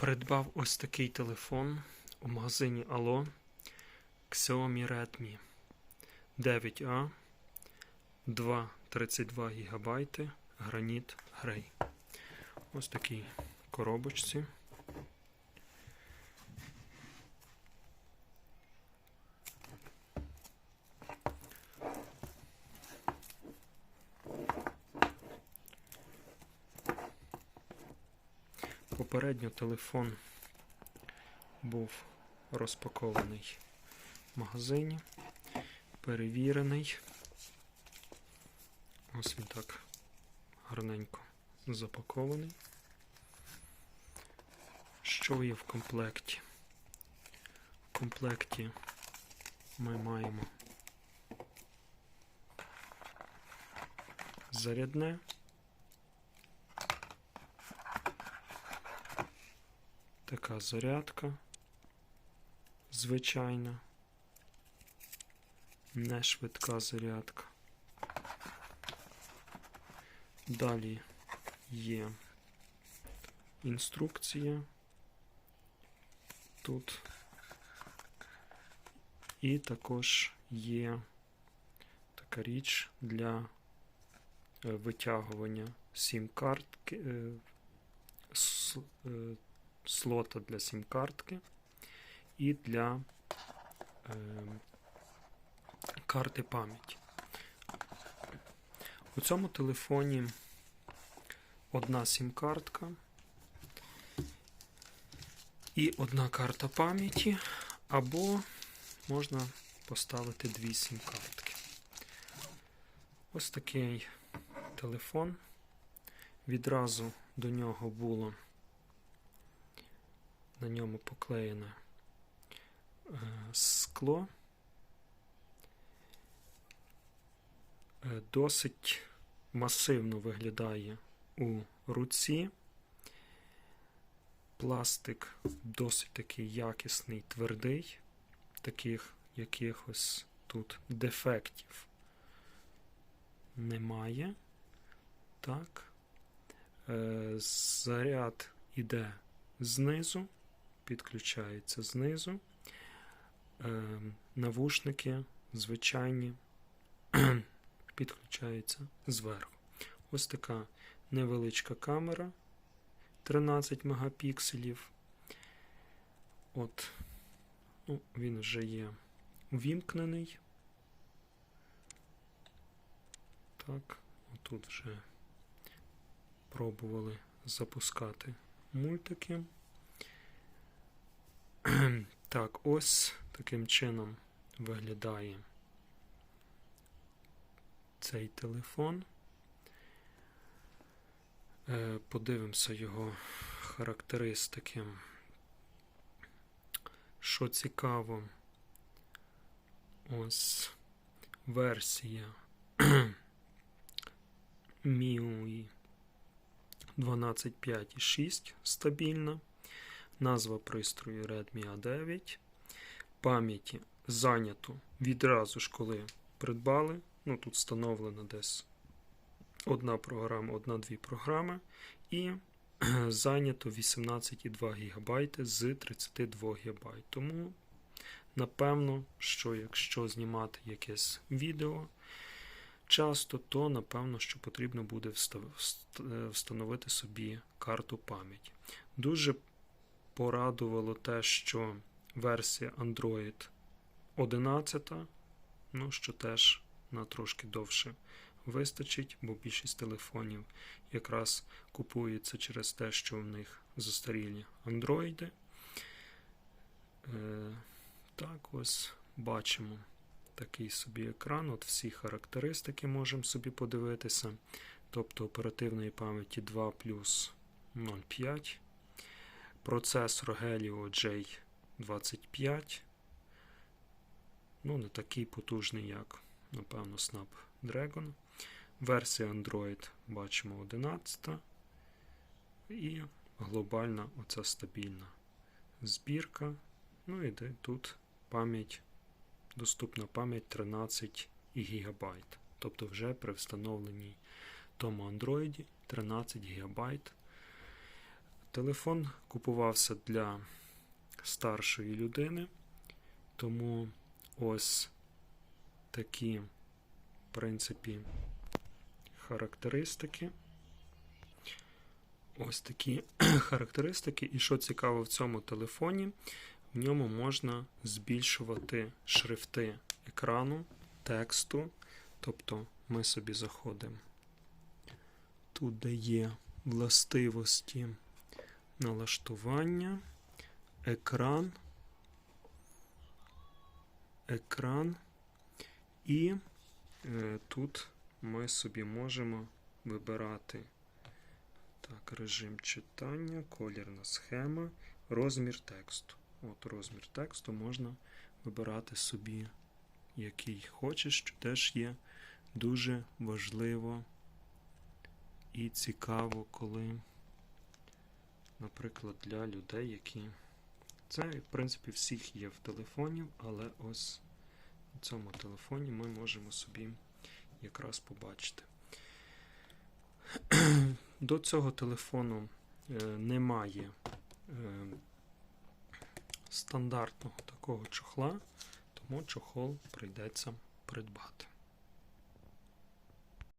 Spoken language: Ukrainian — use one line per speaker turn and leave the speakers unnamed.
Придбав ось такий телефон у магазині Allo Xiaomi Redmi 9A 2,32 ГБ Граніт Грей. Ось такій коробочці. Попередньо телефон був розпакований в магазині, перевірений. Ось він так гарненько запакований. Що є в комплекті? В комплекті ми маємо зарядне. Така зарядка звичайна, не швидка зарядка. Далі є інструкція тут. І також є така річ для е, витягування сім-картки, е, слота для сім-картки і для е, карти пам'яті. У цьому телефоні одна сім-картка і одна карта пам'яті, або можна поставити дві сім-картки. Ось такий телефон. Відразу до нього було на ньому поклеєне е, скло. Е, Досить масивно виглядає у руці. Пластик досить такий якісний, твердий, таких якихось тут дефектів немає. Так. Е, Заряд іде знизу, підключається знизу. Е, Навушники звичайні підключаються зверху. Ось така невеличка камера 13 мегапікселів. От, ну, він вже є увімкнений. Так, отут вже пробували запускати мультики. Так, ось таким чином виглядає цей телефон. Е, Подивимося його характеристики. Що цікаво, ось версія MIUI 12.5.6 стабільна. Назва пристрою Redmi A9. Пам'яті зайнято відразу ж, коли придбали. Ну, тут встановлено десь одна програма, одна-дві програми. І зайнято 18,2 ГБ з 32 ГБ. Тому, напевно, що якщо знімати якесь відео часто, то напевно, що потрібно буде встановити собі карту пам'яті. Дуже порадувало те, що версія Android 11, ну, що теж на трошки довше вистачить, бо більшість телефонів якраз купується через те, що в них застарілі андроїди. Е, так, ось бачимо такий собі екран. От всі характеристики можемо собі подивитися. Тобто оперативної пам'яті 2 плюс 0,5. Процесор Helio J25. Ну, не такий потужний, як, напевно, Snapdragon. Версія Android бачимо 11. І глобальна оця стабільна збірка. Ну і де тут пам'ять, доступна пам'ять 13 ГБ. Тобто вже при встановленій тому Android 13 ГБ Телефон купувався для старшої людини, тому ось такі, в принципі, характеристики. Ось такі характеристики. І що цікаво в цьому телефоні, в ньому можна збільшувати шрифти екрану, тексту. Тобто ми собі заходимо. Тут де є властивості налаштування, екран, екран, і е, тут ми собі можемо вибирати так, режим читання, колірна схема, розмір тексту. От розмір тексту можна вибирати собі, який хочеш, що теж є дуже важливо і цікаво, коли, наприклад, для людей, які. Це, в принципі, всіх є в телефоні, але ось на цьому телефоні ми можемо собі якраз побачити. До цього телефону е, немає е, стандартного такого чохла, тому чохол прийдеться придбати.